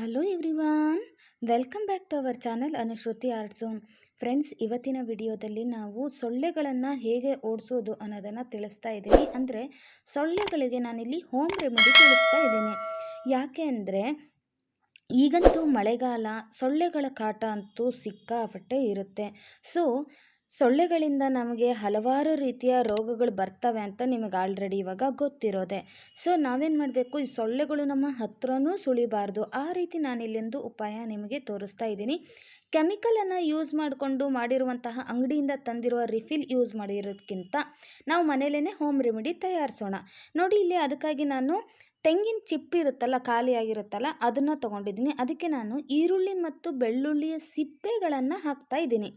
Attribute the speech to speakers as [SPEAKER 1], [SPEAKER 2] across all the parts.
[SPEAKER 1] Hello everyone, welcome back to our channel Anushruti art zone. Friends, ಇವತ್ತಿನ ವಿಡಿಯೋದಲ್ಲಿ ನಾವು ಸೊಳ್ಳೆಗಳನ್ನು ಹೇಗೆ ಓಡಿಸೋದು ಅನ್ನೋದನ್ನು ತಿಳಿಸ್ತಾ ಇದ್ದೀನಿ ಅಂದರೆ, ಸೊಳ್ಳೆಗಳಿಗೆ ನಾನಿಲ್ಲಿ ಹೋಮ್ ರೆಮಿಡಿ ತಿಳಿಸ್ತಾ ಇದ್ದೀನಿ ಯಾಕೆ ಅಂದರೆ, ಈಗಂತೂ ಮಳೆಗಾಲ ಸೊಳ್ಳೆಗಳ ಕಾಟ ಅಂತೂ ಸಿಕ್ಕಾಪಟ್ಟೆ ಇರುತ್ತೆ. ಸೊ ಸೊಳ್ಳೆಗಳಿಂದ ನಮಗೆ ಹಲವಾರು ರೀತಿಯ ರೋಗಗಳು ಬರ್ತವೆ ಅಂತ ನಿಮಗೆ ಆಲ್ರೆಡಿ ಇವಾಗ ಗೊತ್ತಿರೋದೆ. ಸೊ ನಾವೇನು ಮಾಡಬೇಕು? ಈ ಸೊಳ್ಳೆಗಳು ನಮ್ಮ ಹತ್ರನೂ ಸುಳಿಬಾರ್ದು. ಆ ರೀತಿ ನಾನಿಲ್ಲೊಂದು ಉಪಾಯ ನಿಮಗೆ ತೋರಿಸ್ತಾ ಇದ್ದೀನಿ. ಕೆಮಿಕಲನ್ನು ಯೂಸ್ ಮಾಡಿಕೊಂಡು ಮಾಡಿರುವಂತಹ ಅಂಗಡಿಯಿಂದ ತಂದಿರುವ ರಿಫಿಲ್ ಯೂಸ್ ಮಾಡಿರೋದಕ್ಕಿಂತ ನಾವು ಮನೇಲೇ ಹೋಮ್ ರೆಮಿಡಿ ತಯಾರಿಸೋಣ. ನೋಡಿ, ಇಲ್ಲಿ ಅದಕ್ಕಾಗಿ ನಾನು ತೆಂಗಿನ ಚಿಪ್ಪು ಇರುತ್ತಲ್ಲ, ಖಾಲಿಯಾಗಿರುತ್ತಲ್ಲ, ಅದನ್ನು ತೊಗೊಂಡಿದ್ದೀನಿ. ಅದಕ್ಕೆ ನಾನು ಈರುಳ್ಳಿ ಮತ್ತು ಬೆಳ್ಳುಳ್ಳಿಯ ಸಿಪ್ಪೆಗಳನ್ನು ಹಾಕ್ತಾ ಇದ್ದೀನಿ.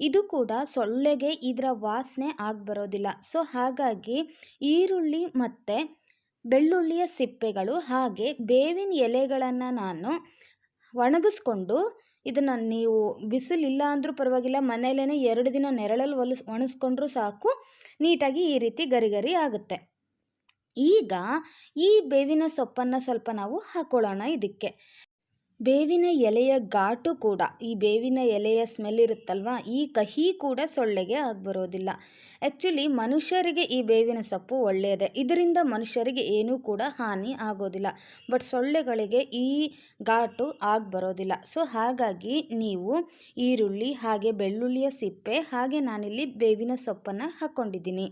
[SPEAKER 1] ಇದು ಕೂಡ ಸೊಳ್ಳೆಗೆ ಇದರ ವಾಸನೆ ಆಗಿ ಬರೋದಿಲ್ಲ ಸೊ, ಹಾಗಾಗಿ ಈರುಳ್ಳಿ ಮತ್ತು ಬೆಳ್ಳುಳ್ಳಿಯ ಸಿಪ್ಪೆಗಳು ಹಾಗೆ ಬೇವಿನ ಎಲೆಗಳನ್ನು ನಾನು ಒಣಗಿಸ್ಕೊಂಡು ಇದನ್ನು ನೀವು ಬಿಸಿಲಿಲ್ಲ ಅಂದರೂ ಪರವಾಗಿಲ್ಲ ಮನೆಯಲ್ಲೇ ಎರಡು ದಿನ ನೆರಳಲ್ಲಿ ಒಲಿಸ್ ಒಣಗಿಸ್ಕೊಂಡ್ರೂ ಸಾಕು, ನೀಟಾಗಿ ಈ ರೀತಿ ಗರಿಗರಿ ಗರಿ ಆಗುತ್ತೆ. ಈಗ ಈ ಬೇವಿನ ಸೊಪ್ಪನ್ನು ಸ್ವಲ್ಪ ನಾವು ಹಾಕ್ಕೊಳ್ಳೋಣ ಇದಕ್ಕೆ. ಬೇವಿನ ಎಲೆಯ ಘಾಟು ಕೂಡ, ಈ ಬೇವಿನ ಎಲೆಯ ಸ್ಮೆಲ್ ಇರುತ್ತಲ್ವ? ಈ ಕಹಿ ಕೂಡ ಸೊಳ್ಳೆಗೆ ಆಗ್ಬರೋದಿಲ್ಲ. ಆ್ಯಕ್ಚುಲಿ ಮನುಷ್ಯರಿಗೆ ಈ ಬೇವಿನ ಸೊಪ್ಪು ಒಳ್ಳೆಯದೇ. ಇದರಿಂದ ಮನುಷ್ಯರಿಗೆ ಏನೂ ಕೂಡ ಹಾನಿ ಆಗೋದಿಲ್ಲ. ಬಟ್ ಸೊಳ್ಳೆಗಳಿಗೆ ಈ ಘಾಟು ಬರೋದಿಲ್ಲ ಸೊ ಹಾಗಾಗಿ ನೀವು ಈರುಳ್ಳಿ, ಹಾಗೆ ಬೆಳ್ಳುಳ್ಳಿಯ ಸಿಪ್ಪೆ, ಹಾಗೆ ನಾನಿಲ್ಲಿ ಬೇವಿನ ಸೊಪ್ಪನ್ನು ಹಾಕ್ಕೊಂಡಿದ್ದೀನಿ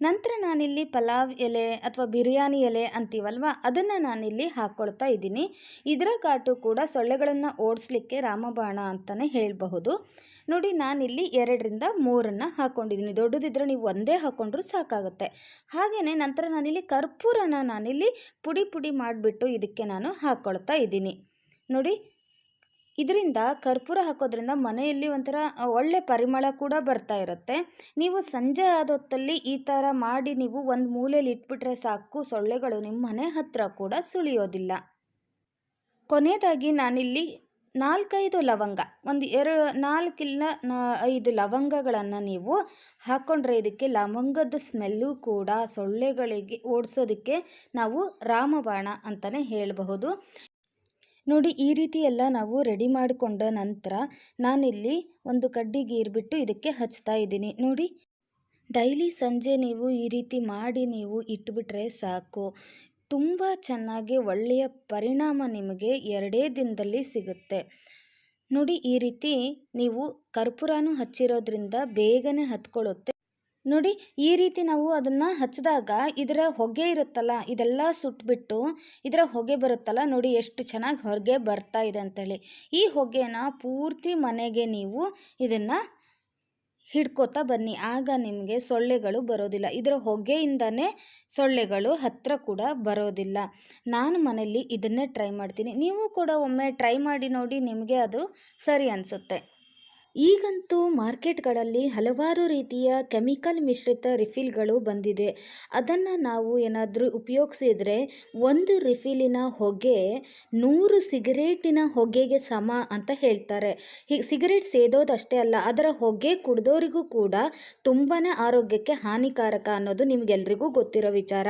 [SPEAKER 1] ನಂತರ ನಾನಿಲ್ಲಿ ಪಲಾವ್ ಎಲೆ ಅಥವಾ ಬಿರಿಯಾನಿ ಎಲೆ ಅಂತೀವಲ್ವ? ಅದನ್ನು ನಾನಿಲ್ಲಿ ಹಾಕ್ಕೊಳ್ತಾ ಇದ್ದೀನಿ. ಇದರ ಕಾಟು ಕೂಡ ಸೊಳ್ಳೆಗಳನ್ನು ಓಡಿಸ್ಲಿಕ್ಕೆ ರಾಮಬಾಣ ಅಂತಲೇ ಹೇಳಬಹುದು. ನೋಡಿ, ನಾನಿಲ್ಲಿ ಎರಡರಿಂದ ಮೂರನ್ನು ಹಾಕ್ಕೊಂಡಿದ್ದೀನಿ ದೊಡ್ಡದಿದ್ದರೆ ನೀವು ಒಂದೇ ಹಾಕ್ಕೊಂಡ್ರೂ ಸಾಕಾಗುತ್ತೆ. ಹಾಗೆಯೇ ನಂತರ ನಾನಿಲ್ಲಿ ಕರ್ಪೂರನ ನಾನಿಲ್ಲಿ ಪುಡಿ ಪುಡಿ ಮಾಡಿಬಿಟ್ಟು ಇದಕ್ಕೆ ನಾನು ಹಾಕ್ಕೊಳ್ತಾ ಇದ್ದೀನಿ. ನೋಡಿ ಇದರಿಂದ ಕರ್ಪೂರ ಹಾಕೋದ್ರಿಂದ ಮನೆಯಲ್ಲಿ ಒಂಥರ ಒಳ್ಳೆ ಪರಿಮಳ ಕೂಡ ಬರ್ತಾ ಇರುತ್ತೆ. ನೀವು ಸಂಜೆ ಆದ ಹೊತ್ತಲ್ಲಿ ಈ ಥರ ಮಾಡಿ ನೀವು ಒಂದು ಮೂಲೆಯಲ್ಲಿ ಇಟ್ಬಿಟ್ರೆ ಸಾಕು, ಸೊಳ್ಳೆಗಳು ನಿಮ್ಮ ಮನೆ ಹತ್ತಿರ ಕೂಡ ಸುಳಿಯೋದಿಲ್ಲ. ಕೊನೆಯದಾಗಿ ನಾನಿಲ್ಲಿ ನಾಲ್ಕೈದು ಲವಂಗ, ಒಂದು ಎರಡು ನಾಲ್ಕಿಲ್ಲ ಐದು ಲವಂಗಗಳನ್ನು ನೀವು ಹಾಕ್ಕೊಂಡ್ರೆ ಇದಕ್ಕೆ ಲವಂಗದ ಸ್ಮೆಲ್ಲು ಕೂಡ ಸೊಳ್ಳೆಗಳಿಗೆ ಓಡಿಸೋದಕ್ಕೆ ನಾವು ರಾಮಬಾಣ ಅಂತಲೇ ಹೇಳಬಹುದು. ನೋಡಿ, ಈ ರೀತಿ ಎಲ್ಲ ನಾವು ರೆಡಿ ಮಾಡಿಕೊಂಡ ನಂತರ ನಾನಿಲ್ಲಿ ಒಂದು ಕಡ್ಡಿ ಗೀರ್ಬಿಟ್ಟು ಇದಕ್ಕೆ ಹಚ್ತಾ ಇದ್ದೀನಿ. ನೋಡಿ, ಡೈಲಿ ಸಂಜೆ ನೀವು ಈ ರೀತಿ ಮಾಡಿ ನೀವು ಇಟ್ಬಿಟ್ರೆ ಸಾಕು. ತುಂಬ ಚೆನ್ನಾಗಿ ಒಳ್ಳೆಯ ಪರಿಣಾಮ ನಿಮಗೆ ಎರಡೇ ದಿನದಲ್ಲಿ ಸಿಗುತ್ತೆ. ನೋಡಿ, ಈ ರೀತಿ ನೀವು ಕರ್ಪೂರನೂ ಹಚ್ಚಿರೋದ್ರಿಂದ ಬೇಗನೆ ಹತ್ಕೊಳ್ಳುತ್ತೆ. ನೋಡಿ, ಈ ರೀತಿ ನಾವು ಅದನ್ನು ಹಚ್ಚಿದಾಗ ಇದರ ಹೊಗೆ ಇರುತ್ತಲ್ಲ, ಇದೆಲ್ಲ ಸುಟ್ಬಿಟ್ಟು ಇದರ ಹೊಗೆ ಬರುತ್ತಲ್ಲ, ನೋಡಿ ಎಷ್ಟು ಚೆನ್ನಾಗಿ ಹೊಗೆ ಬರ್ತಾ ಇದೆ ಅಂತೇಳಿ. ಈ ಹೊಗೆನ ಪೂರ್ತಿ ಮನೆಗೆ ನೀವು ಇದನ್ನು ಹಿಡ್ಕೋತಾ ಬನ್ನಿ. ಆಗ ನಿಮಗೆ ಸೊಳ್ಳೆಗಳು ಬರೋದಿಲ್ಲ. ಇದರ ಹೊಗೆಯಿಂದನೇ ಸೊಳ್ಳೆಗಳು ಹತ್ತಿರ ಕೂಡ ಬರೋದಿಲ್ಲ. ನಾನು ಮನೆಯಲ್ಲಿ ಇದನ್ನೇ ಟ್ರೈ ಮಾಡ್ತೀನಿ. ನೀವು ಕೂಡ ಒಮ್ಮೆ ಟ್ರೈ ಮಾಡಿ ನೋಡಿ, ನಿಮಗೆ ಅದು ಸರಿ ಅನಿಸುತ್ತೆ. ಈಗಂತೂ ಮಾರ್ಕೆಟ್ಗಳಲ್ಲಿ ಹಲವಾರು ರೀತಿಯ ಕೆಮಿಕಲ್ ಮಿಶ್ರಿತ ರಿಫಿಲ್ಗಳು ಬಂದಿದೆ. ಅದನ್ನು ನಾವು ಏನಾದರೂ ಉಪಯೋಗಿಸಿದರೆ ಒಂದು ರಿಫಿಲಿನ ಹೊಗೆ ನೂರು ಸಿಗರೇಟಿನ ಹೊಗೆಗೆ ಸಮ ಅಂತ ಹೇಳ್ತಾರೆ. ಹೀಗೆ ಸಿಗರೇಟ್ ಸೇದೋದಷ್ಟೇ ಅಲ್ಲ, ಅದರ ಹೊಗೆ ಕುಡಿದೋರಿಗೂ ಕೂಡ ತುಂಬಾ ಆರೋಗ್ಯಕ್ಕೆ ಹಾನಿಕಾರಕ ಅನ್ನೋದು ನಿಮಗೆಲ್ರಿಗೂ ಗೊತ್ತಿರೋ ವಿಚಾರ.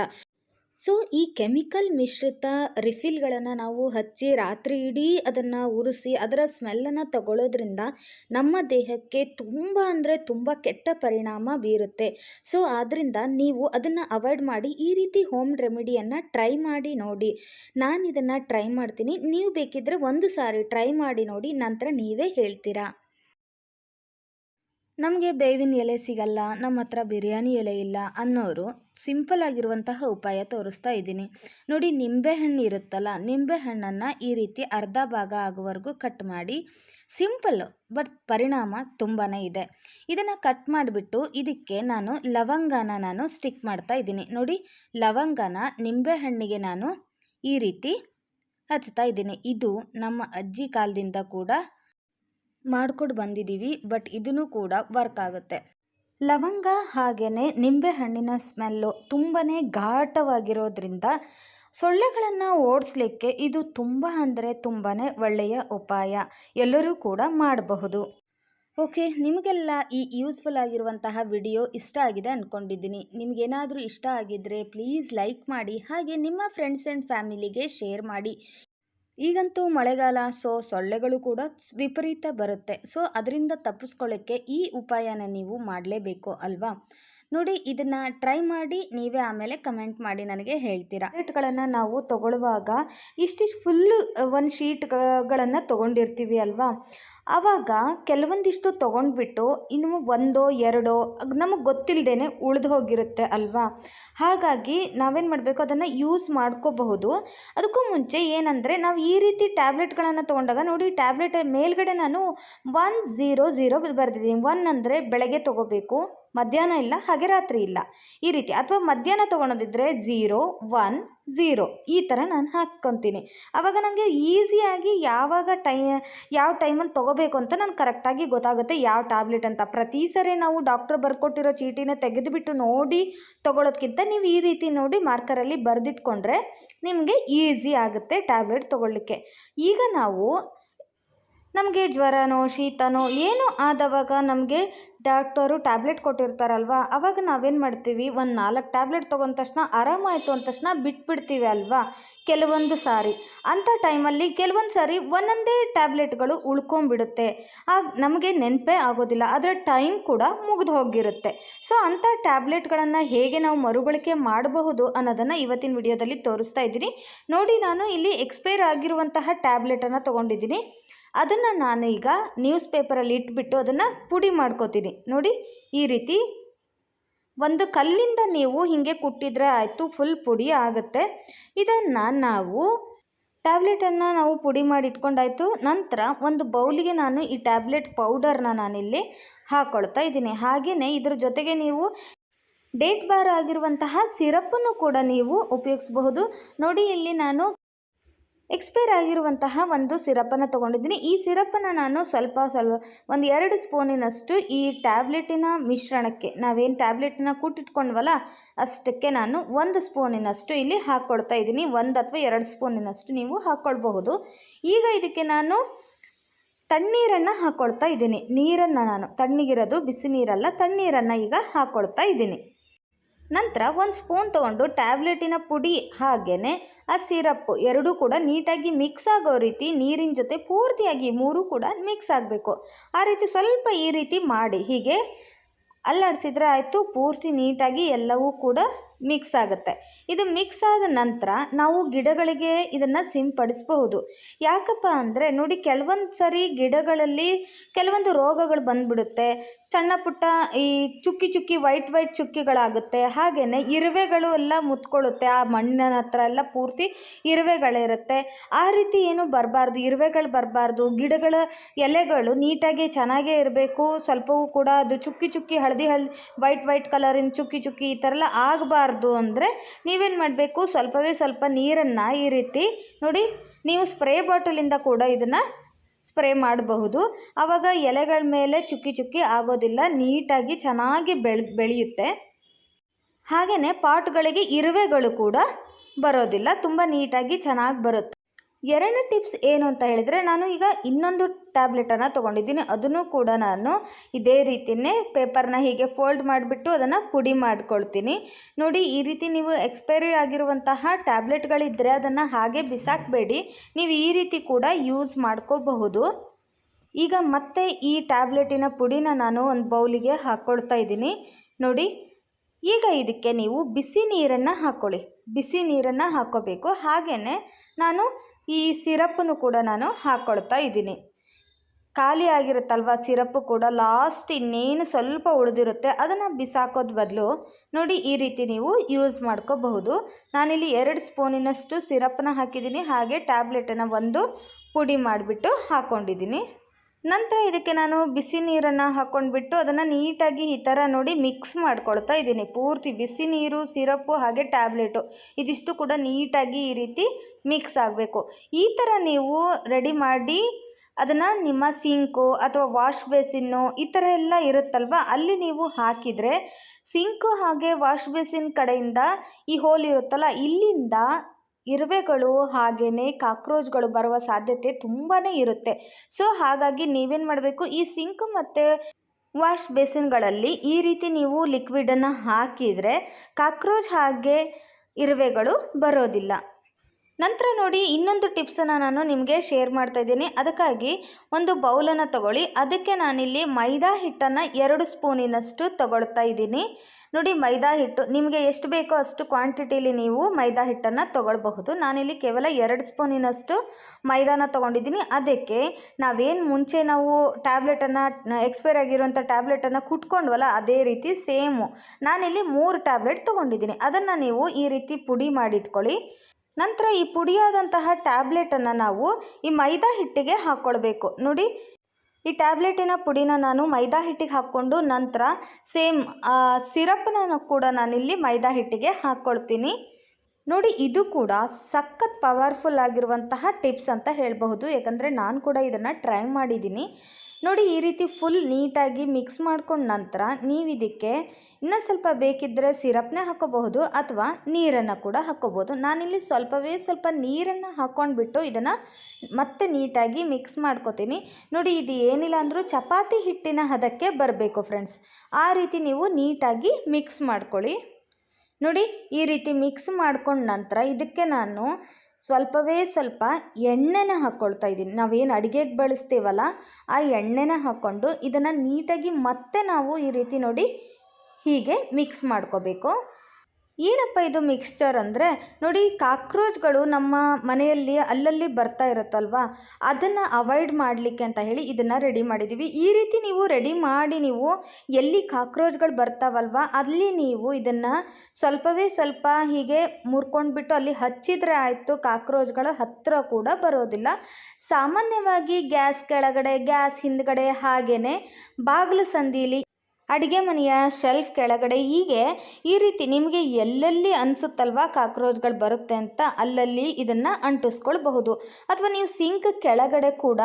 [SPEAKER 1] ಸೊ ಈ ಕೆಮಿಕಲ್ ಮಿಶ್ರಿತ ರಿಫಿಲ್ಗಳನ್ನು ನಾವು ಹಚ್ಚಿ ರಾತ್ರಿ ಇಡೀ ಅದನ್ನು ಉರಿಸಿ ಅದರ ಸ್ಮೆಲ್ಲನ್ನು ತಗೊಳ್ಳೋದ್ರಿಂದ ನಮ್ಮ ದೇಹಕ್ಕೆ ತುಂಬ ಅಂದರೆ ತುಂಬ ಕೆಟ್ಟ ಪರಿಣಾಮ ಬೀರುತ್ತೆ. ಸೊ ಆದ್ದರಿಂದ ನೀವು ಅದನ್ನು ಅವಾಯ್ಡ್ ಮಾಡಿ ಈ ರೀತಿ ಹೋಮ್ ರೆಮಿಡಿಯನ್ನು ಟ್ರೈ ಮಾಡಿ ನೋಡಿ. ನಾನು ಇದನ್ನು ಟ್ರೈ ಮಾಡ್ತೀನಿ. ನೀವು ಬೇಕಿದ್ದರೆ ಒಂದು ಸಾರಿ ಟ್ರೈ ಮಾಡಿ ನೋಡಿ. ನಂತರ ನೀವೇ ಹೇಳ್ತೀರಾ? ನಮಗೆ ಬೇವಿನ ಎಲೆ ಸಿಗಲ್ಲ, ನಮ್ಮ ಹತ್ರ ಬಿರಿಯಾನಿ ಎಲೆ ಇಲ್ಲ ಅನ್ನೋರು ಸಿಂಪಲ್ ಆಗಿರುವಂತಹ ಉಪಾಯ ತೋರಿಸ್ತಾ ಇದ್ದೀನಿ. ನೋಡಿ, ನಿಂಬೆಹಣ್ಣು ಇರುತ್ತಲ್ಲ, ನಿಂಬೆಹಣ್ಣನ್ನು ಈ ರೀತಿ ಅರ್ಧ ಭಾಗ ಆಗುವವರೆಗೂ ಕಟ್ ಮಾಡಿ, ಸಿಂಪಲ್ ಬಟ್ ಪರಿಣಾಮ ತುಂಬಾ ಇದೆ. ಇದನ್ನು ಕಟ್ ಮಾಡಿಬಿಟ್ಟು ಇದಕ್ಕೆ ನಾನು ಲವಂಗನ ನಾನು ಸ್ಟಿಕ್ ಮಾಡ್ತಾ ಇದ್ದೀನಿ. ನೋಡಿ, ಲವಂಗನ ನಿಂಬೆಹಣ್ಣಿಗೆ ನಾನು ಈ ರೀತಿ ಹಚ್ತಾ ಇದ್ದೀನಿ. ಇದು ನಮ್ಮ ಅಜ್ಜಿ ಕಾಲದಿಂದ ಕೂಡ ಮಾಡ್ಕೊಂಡು ಬಂದಿದ್ದೀವಿ ಬಟ್ ಇದನ್ನು ಕೂಡ ವರ್ಕ್ ಆಗುತ್ತೆ. ಲವಂಗ ಹಾಗೆಯೇ ನಿಂಬೆಹಣ್ಣಿನ ಸ್ಮೆಲ್ಲು ತುಂಬಾ ಘಾಟವಾಗಿರೋದ್ರಿಂದ ಸೊಳ್ಳೆಗಳನ್ನು ಓಡಿಸ್ಲಿಕ್ಕೆ ಇದು ತುಂಬ ಅಂದರೆ ತುಂಬಾ ಒಳ್ಳೆಯ ಉಪಾಯ. ಎಲ್ಲರೂ ಕೂಡ ಮಾಡಬಹುದು. ಓಕೆ, ನಿಮಗೆಲ್ಲ ಈ ಯೂಸ್ಫುಲ್ ಆಗಿರುವಂತಹ ವಿಡಿಯೋ ಇಷ್ಟ ಆಗಿದೆ ಅಂದ್ಕೊಂಡಿದ್ದೀನಿ ನಿಮಗೇನಾದರೂ ಇಷ್ಟ ಆಗಿದ್ದರೆ ಪ್ಲೀಸ್ ಲೈಕ್ ಮಾಡಿ, ಹಾಗೆ ನಿಮ್ಮ ಫ್ರೆಂಡ್ಸ್ ಆ್ಯಂಡ್ ಫ್ಯಾಮಿಲಿಗೆ ಶೇರ್ ಮಾಡಿ. ಈಗಂತೂ ಮಳೆಗಾಲ, ಸೊ ಸೊಳ್ಳೆಗಳು ಕೂಡ ವಿಪರೀತ ಬರುತ್ತೆ. ಸೊ ಅದರಿಂದ ತಪ್ಪಿಸ್ಕೊಳ್ಳೋಕ್ಕೆ ಈ ಉಪಾಯನ ನೀವು ಮಾಡಲೇಬೇಕು ಅಲ್ವಾ? ನೋಡಿ ಇದನ್ನು ಟ್ರೈ ಮಾಡಿ ನೀವೇ ಆಮೇಲೆ ಕಮೆಂಟ್ ಮಾಡಿ ನನಗೆ ಹೇಳ್ತೀರಾ. ಶೀಟ್ಗಳನ್ನು ನಾವು ತಗೊಳ್ಳುವಾಗ ಇಷ್ಟಿಷ್ಟು ಫುಲ್ಲು ಒಂದು ಶೀಟ್ಗಳನ್ನು ತೊಗೊಂಡಿರ್ತೀವಿ ಅಲ್ವಾ? ಆವಾಗ ಕೆಲವೊಂದಿಷ್ಟು ತೊಗೊಂಡ್ಬಿಟ್ಟು ಇನ್ನು ಒಂದೋ ಎರಡೋ ನಮಗೆ ಗೊತ್ತಿಲ್ಲದೇ ಉಳಿದು ಹೋಗಿರುತ್ತೆ ಅಲ್ವಾ? ಹಾಗಾಗಿ ನಾವೇನು ಮಾಡಬೇಕು ಅದನ್ನು ಯೂಸ್ ಮಾಡ್ಕೋಬಹುದು. ಅದಕ್ಕೂ ಮುಂಚೆ ಏನಂದರೆ ನಾವು ಈ ರೀತಿ ಟ್ಯಾಬ್ಲೆಟ್ಗಳನ್ನು ತೊಗೊಂಡಾಗ ನೋಡಿ ಟ್ಯಾಬ್ಲೆಟ್ ಮೇಲ್ಗಡೆ ನಾನು ಒನ್ ಝೀರೋ ಝೀರೋ ಬರೆದಿದ್ದೀನಿ. ಒನ್ ಅಂದರೆ ಬೆಳಗ್ಗೆ ತೊಗೋಬೇಕು. ಮಧ್ಯಾಹ್ನ ಇಲ್ಲ, ಹಾಗೆ ರಾತ್ರಿ ಇಲ್ಲ. ಈ ರೀತಿ ಅಥವಾ ಮಧ್ಯಾಹ್ನ ತೊಗೊಳೋದಿದ್ರೆ ಝೀರೋ ಒನ್ ಝೀರೋ ಈ ಥರ ನಾನು ಹಾಕ್ಕೊತೀನಿ ಆವಾಗ ನನಗೆ ಈಸಿಯಾಗಿ ಯಾವಾಗ ಟೈ, ಯಾವ ಟೈಮಲ್ಲಿ ತೊಗೋಬೇಕು ಅಂತ ನಾನು ಕರೆಕ್ಟಾಗಿ ಗೊತ್ತಾಗುತ್ತೆ. ಯಾವ ಟ್ಯಾಬ್ಲೆಟ್ ಅಂತ. ಪ್ರತಿ ಸರಿ ನಾವು ಡಾಕ್ಟ್ರ್ ಬರ್ಕೊಟ್ಟಿರೋ ಚೀಟಿನ ತೆಗೆದುಬಿಟ್ಟು ನೋಡಿ ತೊಗೊಳೋದ್ಕಿಂತ ನೀವು ಈ ರೀತಿ ನೋಡಿ ಮಾರ್ಕರಲ್ಲಿ ಬರೆದಿಟ್ಕೊಂಡ್ರೆ ನಿಮಗೆ ಈಸಿ ಆಗುತ್ತೆ ಟ್ಯಾಬ್ಲೆಟ್ ತೊಗೊಳ್ಳಿಕ್ಕೆ. ಈಗ ನಾವು ನಮಗೆ ಜ್ವರನೋ, ಶೀತನೋ ಏನೋ ಆದವಾಗ ನಮಗೆ ಡಾಕ್ಟರು ಟ್ಯಾಬ್ಲೆಟ್ ಕೊಟ್ಟಿರ್ತಾರಲ್ವ? ಅವಾಗ ನಾವೇನು ಮಾಡ್ತೀವಿ? ಒಂದು ನಾಲ್ಕು ಟ್ಯಾಬ್ಲೆಟ್ ತೊಗೊಂಡ ತಕ್ಷಣ ಆರಾಮಾಯಿತು ಅಂದ ತಕ್ಷಣ ಬಿಟ್ಬಿಡ್ತೀವಿ ಅಲ್ವಾ? ಕೆಲವೊಂದು ಸಾರಿ. ಅಂಥ ಟೈಮಲ್ಲಿ ಕೆಲವೊಂದು ಸಾರಿ ಒಂದೊಂದೇ ಟ್ಯಾಬ್ಲೆಟ್ಗಳು ಉಳ್ಕೊಂಬಿಡುತ್ತೆ. ಆಗ ನಮಗೆ ನೆನಪೇ ಆಗೋದಿಲ್ಲ. ಅದರ ಟೈಮ್ ಕೂಡ ಮುಗಿದು ಹೋಗಿರುತ್ತೆ. ಸೊ, ಅಂಥ ಟ್ಯಾಬ್ಲೆಟ್ಗಳನ್ನು ಹೇಗೆ ನಾವು ಮರುಬಳಕೆ ಮಾಡಬಹುದು ಅನ್ನೋದನ್ನು ಇವತ್ತಿನ ವಿಡಿಯೋದಲ್ಲಿ ತೋರಿಸ್ತಾ ಇದ್ದೀನಿ. ನೋಡಿ, ನಾನು ಇಲ್ಲಿ ಎಕ್ಸ್ಪೈರ್ ಆಗಿರುವಂತಹ ಟ್ಯಾಬ್ಲೆಟನ್ನು ತೊಗೊಂಡಿದ್ದೀನಿ. ಅದನ್ನು ನಾನು ಈಗ ನ್ಯೂಸ್ ಪೇಪರಲ್ಲಿ ಇಟ್ಬಿಟ್ಟು ಅದನ್ನು ಪುಡಿ ಮಾಡ್ಕೋತೀನಿ. ನೋಡಿ, ಈ ರೀತಿ ಒಂದು ಕಲ್ಲಿಂದ ನೀವು ಹೀಗೆ ಕುಟ್ಟಿದ್ರೆ ಆಯಿತು ಫುಲ್ ಪುಡಿ ಆಗುತ್ತೆ. ಇದನ್ನು ನಾವು ಟ್ಯಾಬ್ಲೆಟನ್ನು ನಾವು ಪುಡಿ ಮಾಡಿ ಇಟ್ಕೊಂಡಾಯಿತು. ನಂತರ ಒಂದು ಬೌಲಿಗೆ ನಾನು ಈ ಟ್ಯಾಬ್ಲೆಟ್ ಪೌಡರ್ನ ನಾನಿಲ್ಲಿ ಹಾಕ್ಕೊಳ್ತಾ ಇದ್ದೀನಿ. ಹಾಗೆಯೇ ಇದ್ರ ಜೊತೆಗೆ ನೀವು ಡೇಟ್ ಬಾರ್ ಆಗಿರುವಂತಹ ಸಿರಪ್ಪನ್ನು ಕೂಡ ನೀವು ಉಪಯೋಗಿಸಬಹುದು. ನೋಡಿ, ಇಲ್ಲಿ ನಾನು ಎಕ್ಸ್ಪೈರ್ ಆಗಿರುವಂತಹ ಒಂದು ಸಿರಪನ್ನು ತೊಗೊಂಡಿದ್ದೀನಿ. ಈ ಸಿರಪನ್ನು ನಾನು ಸ್ವಲ್ಪ ಸ್ವಲ್ಪ ಒಂದು ಎರಡು ಸ್ಪೂನಿನಷ್ಟು ಈ ಟ್ಯಾಬ್ಲೆಟಿನ ಮಿಶ್ರಣಕ್ಕೆ, ನಾವೇನು ಟ್ಯಾಬ್ಲೆಟನ್ನ ಕೂಟಿಟ್ಕೊಂಡ್ವಲ್ಲ, ಅಷ್ಟಕ್ಕೆ ನಾನು ಒಂದು ಸ್ಪೂನಿನಷ್ಟು ಇಲ್ಲಿ ಹಾಕ್ಕೊಳ್ತಾ ಇದ್ದೀನಿ. ಒಂದು ಅಥವಾ ಎರಡು ಸ್ಪೂನಿನಷ್ಟು ನೀವು ಹಾಕ್ಕೊಳ್ಬಹುದು ಈಗ ಇದಕ್ಕೆ ನಾನು ತಣ್ಣೀರನ್ನು ಹಾಕ್ಕೊಳ್ತಾ ಇದ್ದೀನಿ. ನೀರನ್ನು ನಾನು, ತಣ್ಣಗಿರೋದು ಬಿಸಿ ನೀರಲ್ಲ ತಣ್ಣೀರನ್ನು ಈಗ ಹಾಕ್ಕೊಳ್ತಾ ಇದ್ದೀನಿ. ನಂತರ ಒಂದು ಸ್ಪೂನ್ ತೊಗೊಂಡು ಟ್ಯಾಬ್ಲೆಟಿನ ಪುಡಿ ಹಾಗೆಯೇ ಆ ಸಿರಪ್ಪು ಎರಡೂ ಕೂಡ ನೀಟಾಗಿ ಮಿಕ್ಸ್ ಆಗೋ ರೀತಿ ನೀರಿನ ಜೊತೆ ಪೂರ್ತಿಯಾಗಿ ಮೂರೂ ಕೂಡ ಮಿಕ್ಸ್ ಆಗಬೇಕು. ಆ ರೀತಿ ಸ್ವಲ್ಪ ಈ ರೀತಿ ಮಾಡಿ ಹೀಗೆ ಅಲ್ಲಾಡಿಸಿದ್ರೆ ಆಯಿತು, ಪೂರ್ತಿ ನೀಟಾಗಿ ಎಲ್ಲವೂ ಕೂಡ ಮಿಕ್ಸ್ ಆಗುತ್ತೆ. ಇದು ಮಿಕ್ಸ್ ಆದ ನಂತರ ನಾವು ಗಿಡಗಳಿಗೆ ಇದನ್ನು ಸಿಂಪಡಿಸಬಹುದು. ಯಾಕಪ್ಪ ಅಂದರೆ ನೋಡಿ ಕೆಲವೊಂದು ಸರಿ ಗಿಡಗಳಲ್ಲಿ ಕೆಲವೊಂದು ರೋಗಗಳು ಬಂದ್ಬಿಡುತ್ತೆ. ಸಣ್ಣ ಪುಟ್ಟ ಈ ಚುಕ್ಕಿ ಚುಕ್ಕಿ ವೈಟ್ ವೈಟ್ ಚುಕ್ಕಿಗಳಾಗುತ್ತೆ. ಹಾಗೆಯೇ ಇರುವೆಗಳು ಎಲ್ಲ ಮುತ್ಕೊಳ್ಳುತ್ತೆ. ಆ ಮಣ್ಣಿನ ಹತ್ರ ಎಲ್ಲ ಪೂರ್ತಿ ಇರುವೆಗಳಿರುತ್ತೆ. ಆ ರೀತಿ ಏನು ಬರಬಾರ್ದು. ಇರುವೆಗಳು ಬರಬಾರ್ದು. ಗಿಡಗಳ ಎಲೆಗಳು ನೀಟಾಗಿ ಚೆನ್ನಾಗೇ ಇರಬೇಕು. ಸ್ವಲ್ಪವೂ ಕೂಡ ಅದು ಚುಕ್ಕಿ ಚುಕ್ಕಿ ಹಳದಿ ಹಳದಿ ವೈಟ್ ವೈಟ್ ಕಲರಿನ ಚುಕ್ಕಿ ಚುಕ್ಕಿ ಈ ಥರ ಎಲ್ಲ ಆಗಬಾರ್ದು. ಅಂದರೆ ನೀವೇನು ಮಾಡಬೇಕು? ಸ್ವಲ್ಪವೇ ಸ್ವಲ್ಪ ನೀರನ್ನು ಈ ರೀತಿ ನೋಡಿ, ನೀವು ಸ್ಪ್ರೇ ಬಾಟಲಿಂದ ಕೂಡ ಇದನ್ನು ಸ್ಪ್ರೇ ಮಾಡಬಹುದು. ಆವಾಗ ಎಲೆಗಳ ಮೇಲೆ ಚುಕ್ಕಿ ಚುಕ್ಕಿ ಆಗೋದಿಲ್ಲ, ನೀಟಾಗಿ ಚೆನ್ನಾಗಿ ಬೆಳೆ, ಬೆಳೆಯುತ್ತೆ. ಹಾಗೆಯೇ ಪಾಟ್ಗಳಿಗೆ ಇರುವೆಗಳು ಕೂಡ ಬರೋದಿಲ್ಲ, ತುಂಬ ನೀಟಾಗಿ ಚೆನ್ನಾಗಿ ಬರುತ್ತೆ. ಎರಡನೇ ಟಿಪ್ಸ್ ಏನು ಅಂತ ಹೇಳಿದರೆ, ನಾನು ಈಗ ಇನ್ನೊಂದು ಟ್ಯಾಬ್ಲೆಟನ್ನು ತೊಗೊಂಡಿದ್ದೀನಿ. ಅದನ್ನು ಕೂಡ ನಾನು ಇದೇ ರೀತಿಯೇ ಪೇಪರ್ನ ಹೀಗೆ ಫೋಲ್ಡ್ ಮಾಡಿಬಿಟ್ಟು ಅದನ್ನು ಪುಡಿ ಮಾಡ್ಕೊಳ್ತೀನಿ. ನೋಡಿ, ಈ ರೀತಿ ನೀವು ಎಕ್ಸ್ಪೈರಿ ಆಗಿರುವಂತಹ ಟ್ಯಾಬ್ಲೆಟ್ಗಳಿದ್ದರೆ ಅದನ್ನು ಹಾಗೆ ಬಿಸಾಕಬೇಡಿ. ನೀವು ಈ ರೀತಿ ಕೂಡ ಯೂಸ್ ಮಾಡ್ಕೋಬಹುದು. ಈಗ ಮತ್ತೆ ಈ ಟ್ಯಾಬ್ಲೆಟಿನ ಪುಡಿನ ನಾನು ಒಂದು ಬೌಲಿಗೆ ಹಾಕ್ಕೊಳ್ತಾ ಇದ್ದೀನಿ. ನೋಡಿ, ಈಗ ಇದಕ್ಕೆ ನೀವು ಬಿಸಿ ನೀರನ್ನು ಹಾಕ್ಕೊಳ್ಳಿ ಬಿಸಿ ನೀರನ್ನು ಹಾಕ್ಕೋಬೇಕು ಹಾಗೆಯೇ ನಾನು ಈ ಸಿರಪ್ಪನ್ನು ಕೂಡ ನಾನು ಹಾಕ್ಕೊಳ್ತಾ ಇದ್ದೀನಿ. ಖಾಲಿ ಆಗಿರುತ್ತಲ್ವ ಸಿರಪ್ಪು ಕೂಡ? ಲಾಸ್ಟ್ ಇನ್ನೇನು ಸ್ವಲ್ಪ ಉಳಿದಿರುತ್ತೆ. ಅದನ್ನು ಬಿಸಾಕೋದು ಬದಲು ನೋಡಿ ಈ ರೀತಿ ನೀವು ಯೂಸ್ ಮಾಡ್ಕೋಬಹುದು. ನಾನಿಲ್ಲಿ ಎರಡು ಸ್ಪೂನಿನಷ್ಟು ಸಿರಪ್ಪನ್ನ ಹಾಕಿದ್ದೀನಿ. ಹಾಗೆ ಟ್ಯಾಬ್ಲೆಟನ್ನು ಒಂದು ಪುಡಿ ಮಾಡಿಬಿಟ್ಟು ಹಾಕ್ಕೊಂಡಿದ್ದೀನಿ ನಂತರ ಇದಕ್ಕೆ ನಾನು ಬಿಸಿ ನೀರನ್ನು ಹಾಕ್ಕೊಂಡ್ಬಿಟ್ಟು ಅದನ್ನು ನೀಟಾಗಿ ಈ ಥರ ನೋಡಿ ಮಿಕ್ಸ್ ಮಾಡ್ಕೊಳ್ತಾ ಇದ್ದೀನಿ. ಪೂರ್ತಿ ಬಿಸಿ ನೀರು, ಸಿರಪ್ಪು ಹಾಗೆ ಟ್ಯಾಬ್ಲೆಟು. ಇದಿಷ್ಟು ಕೂಡ ನೀಟಾಗಿ ಈ ರೀತಿ ಮಿಕ್ಸ್ ಆಗಬೇಕು. ಈ ಥರ ನೀವು ರೆಡಿ ಮಾಡಿ ಅದನ್ನು ನಿಮ್ಮ ಸಿಂಕು ಅಥವಾ ವಾಶ್ ಬೇಸಿನ್ನು ಈ ಥರ ಎಲ್ಲ ಇರುತ್ತಲ್ವ? ಅಲ್ಲಿ ನೀವು ಹಾಕಿದರೆ ಸಿಂಕು ಹಾಗೆ ವಾಶ್ ಬೇಸಿನ್ ಕಡೆಯಿಂದ ಈ ಹೋಲ್ ಇರುತ್ತಲ್ಲ, ಇಲ್ಲಿಂದ ಇರುವೆಗಳು ಹಾಗೆಯೇ ಕಾಕ್ರೋಚ್ಗಳು ಬರುವ ಸಾಧ್ಯತೆ ತುಂಬಾ ಇರುತ್ತೆ. ಸೊ ಹಾಗಾಗಿ ನೀವೇನು ಮಾಡಬೇಕು? ಈ ಸಿಂಕ್ ಮತ್ತು ವಾಶ್ ಬೇಸಿನ್ಗಳಲ್ಲಿ ಈ ರೀತಿ ನೀವು ಲಿಕ್ವಿಡನ್ನು ಹಾಕಿದರೆ ಕಾಕ್ರೋಚ್ ಹಾಗೆ ಇರುವೆಗಳು ಬರೋದಿಲ್ಲ. ನಂತರ ನೋಡಿ ಇನ್ನೊಂದು ಟಿಪ್ಸನ್ನು ನಾನು ನಿಮಗೆ ಶೇರ್ ಮಾಡ್ತಾ ಇದ್ದೀನಿ. ಅದಕ್ಕಾಗಿ ಒಂದು ಬೌಲನ್ನು ತಗೊಳ್ಳಿ. ಅದಕ್ಕೆ ನಾನಿಲ್ಲಿ ಮೈದಾ ಹಿಟ್ಟನ್ನು ಎರಡು ಸ್ಪೂನಿನಷ್ಟು ತಗೊಳ್ತಾ ಇದ್ದೀನಿ. ನೋಡಿ ಮೈದಾ ಹಿಟ್ಟು, ನಿಮಗೆ ಎಷ್ಟು ಬೇಕೋ ಅಷ್ಟು ಕ್ವಾಂಟಿಟಿಲಿ ನೀವು ಮೈದಾ ಹಿಟ್ಟನ್ನು ತಗೊಳ್ಬಹುದು. ನಾನಿಲ್ಲಿ ಕೇವಲ ಎರಡು ಸ್ಪೂನಿನಷ್ಟು ಮೈದಾನ ತೊಗೊಂಡಿದ್ದೀನಿ. ಅದಕ್ಕೆ ನಾವೇನು ಮುಂಚೆ ನಾವು ಟ್ಯಾಬ್ಲೆಟನ್ನು, ಎಕ್ಸ್ಪೈರ್ ಆಗಿರುವಂಥ ಟ್ಯಾಬ್ಲೆಟನ್ನು ಕುಟ್ಕೊಂಡ್ವಲ್ಲ, ಅದೇ ರೀತಿ ಸೇಮು. ನಾನಿಲ್ಲಿ ಮೂರು ಟ್ಯಾಬ್ಲೆಟ್ ತೊಗೊಂಡಿದ್ದೀನಿ. ಅದನ್ನು ನೀವು ಈ ರೀತಿ ಪುಡಿ ಮಾಡಿಟ್ಕೊಳ್ಳಿ. ನಂತರ ಈ ಪುಡಿಯಾದಂತಹ ಟ್ಯಾಬ್ಲೆಟನ್ನು ನಾವು ಈ ಮೈದಾ ಹಿಟ್ಟಿಗೆ ಹಾಕ್ಕೊಳ್ಬೇಕು. ನೋಡಿ, ಈ ಟ್ಯಾಬ್ಲೆಟಿನ ಪುಡಿನ ನಾನು ಮೈದಾ ಹಿಟ್ಟಿಗೆ ಹಾಕ್ಕೊಂಡು ನಂತರ ಸೇಮ್ ಸಿರಪ್ನ ಕೂಡ ನಾನಿಲ್ಲಿ ಮೈದಾ ಹಿಟ್ಟಿಗೆ ಹಾಕ್ಕೊಳ್ತೀನಿ. ನೋಡಿ, ಇದು ಕೂಡ ಸಖತ್ ಪವರ್ಫುಲ್ ಆಗಿರುವಂತಹ ಟಿಪ್ಸ್ ಅಂತ ಹೇಳಬಹುದು. ಯಾಕಂದರೆ ನಾನು ಕೂಡ ಇದನ್ನು ಟ್ರೈ ಮಾಡಿದ್ದೀನಿ. ನೋಡಿ ಈ ರೀತಿ ಫುಲ್ ನೀಟಾಗಿ ಮಿಕ್ಸ್ ಮಾಡ್ಕೊಂಡ ನಂತರ ನೀವು ಇದಕ್ಕೆ ಇನ್ನೂ ಸ್ವಲ್ಪ ಬೇಕಿದ್ದರೆ ಸಿರಪ್ನೇ ಹಾಕೋಬಹುದು ಅಥವಾ ನೀರನ್ನು ಕೂಡ ಹಾಕೋಬೋದು ನಾನಿಲ್ಲಿ ಸ್ವಲ್ಪವೇ ಸ್ವಲ್ಪ ನೀರನ್ನು ಹಾಕ್ಕೊಂಡ್ಬಿಟ್ಟು ಇದನ್ನು ಮತ್ತೆ ನೀಟಾಗಿ ಮಿಕ್ಸ್ ಮಾಡ್ಕೋತೀನಿ. ನೋಡಿ ಇದು ಏನಿಲ್ಲ ಅಂದರೂ ಚಪಾತಿ ಹಿಟ್ಟಿನ ಹದಕ್ಕೆ ಬರಬೇಕು ಫ್ರೆಂಡ್ಸ್ ಆ ರೀತಿ ನೀವು ನೀಟಾಗಿ ಮಿಕ್ಸ್ ಮಾಡ್ಕೊಳ್ಳಿ. ನೋಡಿ ಈ ರೀತಿ ಮಿಕ್ಸ್ ಮಾಡ್ಕೊಂಡ ನಂತರ ಇದಕ್ಕೆ ನಾನು ಸ್ವಲ್ಪವೇ ಸ್ವಲ್ಪ ಎಣ್ಣೆನ ಹಾಕ್ಕೊಳ್ತಾ ಇದ್ದೀನಿ. ನಾವೇನು ಅಡುಗೆಗೆ ಬಳಸ್ತೀವಲ್ಲ, ಆ ಎಣ್ಣೆನ ಹಾಕ್ಕೊಂಡು ಇದನ್ನು ನೀಟಾಗಿ ಮತ್ತೆ ನಾವು ಈ ರೀತಿ ನೋಡಿ ಹೀಗೆ ಮಿಕ್ಸ್ ಮಾಡ್ಕೋಬೇಕು. ಏನಪ್ಪ ಇದು ಮಿಕ್ಸ್ಚರ್ ಅಂದರೆ? ನೋಡಿ, ಕಾಕ್ರೋಚ್ಗಳು ನಮ್ಮ ಮನೆಯಲ್ಲಿ ಅಲ್ಲಲ್ಲಿ ಬರ್ತಾ ಇರುತ್ತಲ್ವಾ? ಅದನ್ನು ಅವಾಯ್ಡ್ ಮಾಡಲಿಕ್ಕೆ ಅಂತ ಹೇಳಿ ಇದನ್ನು ರೆಡಿ ಮಾಡಿದ್ದೀವಿ ಈ ರೀತಿ ನೀವು ರೆಡಿ ಮಾಡಿ ನೀವು ಎಲ್ಲಿ ಕಾಕ್ರೋಚ್ಗಳು ಬರ್ತಾವಲ್ವ, ಅಲ್ಲಿ ನೀವು ಇದನ್ನು ಸ್ವಲ್ಪವೇ ಸ್ವಲ್ಪ ಹೀಗೆ ಮುರ್ಕೊಂಡ್ಬಿಟ್ಟು ಅಲ್ಲಿ ಹಚ್ಚಿದರೆ ಆಯಿತು, ಕಾಕ್ರೋಚ್ಗಳ ಹತ್ತಿರ ಕೂಡ ಬರೋದಿಲ್ಲ. ಸಾಮಾನ್ಯವಾಗಿ ಗ್ಯಾಸ್ ಕೆಳಗಡೆ, ಗ್ಯಾಸ್ ಹಿಂದ್ಗಡೆ ಹಾಗೆಯೇ ಬಾಗಿಲು ಸಂದಿಲಿ ಅಡುಗೆ ಮನೆಯ ಶೆಲ್ಫ್ ಕೆಳಗಡೆ ಹೀಗೆ ಈ ರೀತಿ ನಿಮಗೆ ಎಲ್ಲೆಲ್ಲಿ ಅನಿಸುತ್ತಲ್ವಾ ಕಾಕ್ರೋಚ್ಗಳು ಬರುತ್ತೆ ಅಂತ ಅಲ್ಲಲ್ಲಿ ಇದನ್ನು ಅಂಟಿಸ್ಕೊಳ್ಬಹುದು. ಅಥವಾ ನೀವು ಸಿಂಕ್ ಕೆಳಗಡೆ ಕೂಡ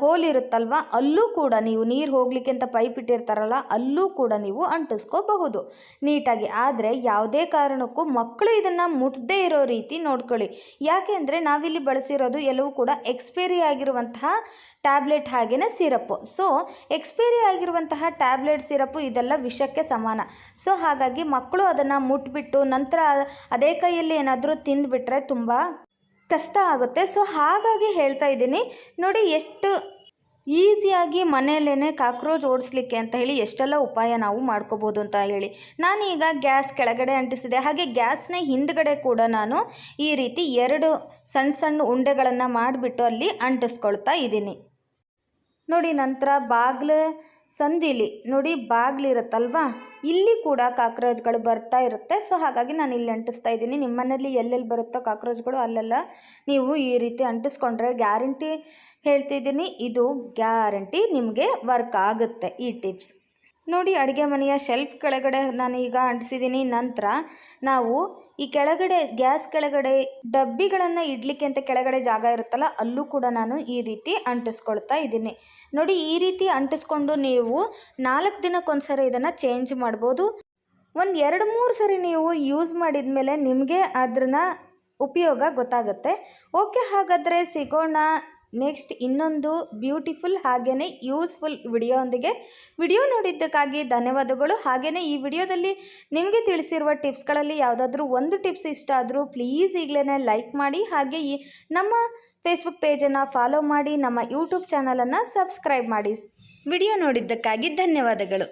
[SPEAKER 1] ಹೋಲ್ ಇರುತ್ತಲ್ವ, ಅಲ್ಲೂ ಕೂಡ ನೀವು ನೀರು ಹೋಗ್ಲಿಕ್ಕೆ ಅಂತ ಪೈಪ್ ಇಟ್ಟಿರ್ತಾರಲ್ಲ, ಅಲ್ಲೂ ಕೂಡ ನೀವು ಅಂಟಿಸ್ಕೋಬಹುದು. ನೀಟಾಗಿ ಆದರೆ ಯಾವುದೇ ಕಾರಣಕ್ಕೂ ಮಕ್ಕಳು ಇದನ್ನು ಮುಟ್ಟದೇ ಇರೋ ರೀತಿ ನೋಡ್ಕೊಳ್ಳಿ. ಯಾಕೆ ಅಂದರೆ ನಾವಿಲ್ಲಿ ಬಳಸಿರೋದು ಎಲ್ಲವೂ ಕೂಡ ಎಕ್ಸ್ಪೈರಿ ಆಗಿರುವಂತಹ ಟ್ಯಾಬ್ಲೆಟ್ ಹಾಗೆಯೇ ಸಿರಪ್ಪು. ಸೊ ಎಕ್ಸ್ಪೈರಿ ಆಗಿರುವಂತಹ ಟ್ಯಾಬ್ಲೆಟ್, ಸಿರಪ್ಪು ಇದೆಲ್ಲ ವಿಷಕ್ಕೆ ಸಮಾನ. ಸೊ ಹಾಗಾಗಿ ಮಕ್ಕಳು ಅದನ್ನು ಮುಟ್ಬಿಟ್ಟು ನಂತರ ಅದೇ ಕೈಯಲ್ಲಿ ಏನಾದರೂ ತಿಂದುಬಿಟ್ರೆ ತುಂಬ ಕಷ್ಟ ಆಗುತ್ತೆ. ಸೊ ಹಾಗಾಗಿ ಹೇಳ್ತಾ ಇದ್ದೀನಿ, ನೋಡಿ ಎಷ್ಟು ಈಸಿಯಾಗಿ ಮನೆಯಲ್ಲೇ ಕಾಕ್ರೋಚ್ ಓಡಿಸ್ಲಿಕ್ಕೆ ಅಂತ ಹೇಳಿ ಎಷ್ಟೆಲ್ಲ ಉಪಾಯ ನಾವು ಮಾಡ್ಕೋಬೋದು ಅಂತ ಹೇಳಿ. ನಾನೀಗ ಗ್ಯಾಸ್ ಕೆಳಗಡೆ ಅಂಟಿಸಿದೆ. ಹಾಗೆ ಗ್ಯಾಸ್ನ ಹಿಂದ್ಗಡೆ ಕೂಡ ನಾನು ಈ ರೀತಿ ಎರಡು ಸಣ್ಣ ಸಣ್ಣ ಉಂಡೆಗಳನ್ನು ಮಾಡಿಬಿಟ್ಟು ಅಲ್ಲಿ ಅಂಟಿಸ್ಕೊಳ್ತಾ ಇದ್ದೀನಿ. ನೋಡಿ ನಂತರ ಬಾಗ್ಲ ಸಂದಿಲಿ, ನೋಡಿ ಬಾಗಿಲಿರುತ್ತಲ್ವಾ ಇಲ್ಲಿ ಕೂಡ ಕಾಕ್ರೋಚ್ಗಳು ಬರ್ತಾ ಇರುತ್ತೆ. ಸೊ ಹಾಗಾಗಿ ನಾನು ಇಲ್ಲಿ ಅಂಟಿಸ್ತಾ ಇದ್ದೀನಿ. ನಿಮ್ಮ ಮನೆಯಲ್ಲಿ ಎಲ್ಲೆಲ್ಲಿ ಬರುತ್ತೋ ಕಾಕ್ರೋಚ್ಗಳು, ಅಲ್ಲೆಲ್ಲ ನೀವು ಈ ರೀತಿ ಅಂಟಿಸ್ಕೊಂಡ್ರೆ ಗ್ಯಾರಂಟಿ ಹೇಳ್ತಿದ್ದೀನಿ ಇದು ಗ್ಯಾರಂಟಿ ನಿಮಗೆ ವರ್ಕ್ ಆಗುತ್ತೆ ಈ ಟಿಪ್ಸ್. ನೋಡಿ, ಅಡುಗೆ ಮನೆಯ ಶೆಲ್ಫ್ ಕೆಳಗಡೆ ನಾನು ಈಗ ಅಂಟಿಸಿದ್ದೀನಿ. ನಂತರ ನಾವು ಈ ಕೆಳಗಡೆ, ಗ್ಯಾಸ್ ಕೆಳಗಡೆ ಡಬ್ಬಿಗಳನ್ನು ಇಡಲಿಕ್ಕೆ ಅಂತ ಕೆಳಗಡೆ ಜಾಗ ಇರುತ್ತಲ್ಲ, ಅಲ್ಲೂ ಕೂಡ ನಾನು ಈ ರೀತಿ ಅಂಟಿಸ್ಕೊಳ್ತಾ ಇದ್ದೀನಿ. ನೋಡಿ, ಈ ರೀತಿ ಅಂಟಿಸ್ಕೊಂಡು ನೀವು ನಾಲ್ಕು ದಿನಕ್ಕೊಂದ್ಸರಿ ಇದನ್ನು ಚೇಂಜ್ ಮಾಡ್ಬೋದು. ಒಂದು ಎರಡು ಮೂರು ಸರಿ ನೀವು ಯೂಸ್ ಮಾಡಿದ ಮೇಲೆ ನಿಮಗೆ ಅದ್ರನ್ನ ಉಪಯೋಗ ಗೊತ್ತಾಗುತ್ತೆ. ಓಕೆ, ಹಾಗಾದರೆ ಸಿಗೋಣ. ನೆಕ್ಸ್ಟ್ ಇನ್ನೊಂದು ಬ್ಯೂಟಿಫುಲ್ ಹಾಗೆಯೇ ಯೂಸ್ಫುಲ್ ವಿಡಿಯೋಂದಿಗೆ ವಿಡಿಯೋ ನೋಡಿದ್ದಕ್ಕಾಗಿ ಧನ್ಯವಾದಗಳು. ಹಾಗೆಯೇ ಈ ವಿಡಿಯೋದಲ್ಲಿ ನಿಮಗೆ ತಿಳಿಸಿರುವ ಟಿಪ್ಸ್ಗಳಲ್ಲಿ ಯಾವುದಾದ್ರೂ ಒಂದು ಟಿಪ್ಸ್ ಇಷ್ಟ ಆದರೂ ಪ್ಲೀಸ್ ಈಗಲೇ ಲೈಕ್ ಮಾಡಿ. ಹಾಗೆ ಈ ನಮ್ಮ ಫೇಸ್ಬುಕ್ ಪೇಜನ್ನು ಫಾಲೋ ಮಾಡಿ, ನಮ್ಮ ಯೂಟ್ಯೂಬ್ ಚಾನಲನ್ನು ಸಬ್ಸ್ಕ್ರೈಬ್ ಮಾಡಿ. ವಿಡಿಯೋ ನೋಡಿದ್ದಕ್ಕಾಗಿ ಧನ್ಯವಾದಗಳು.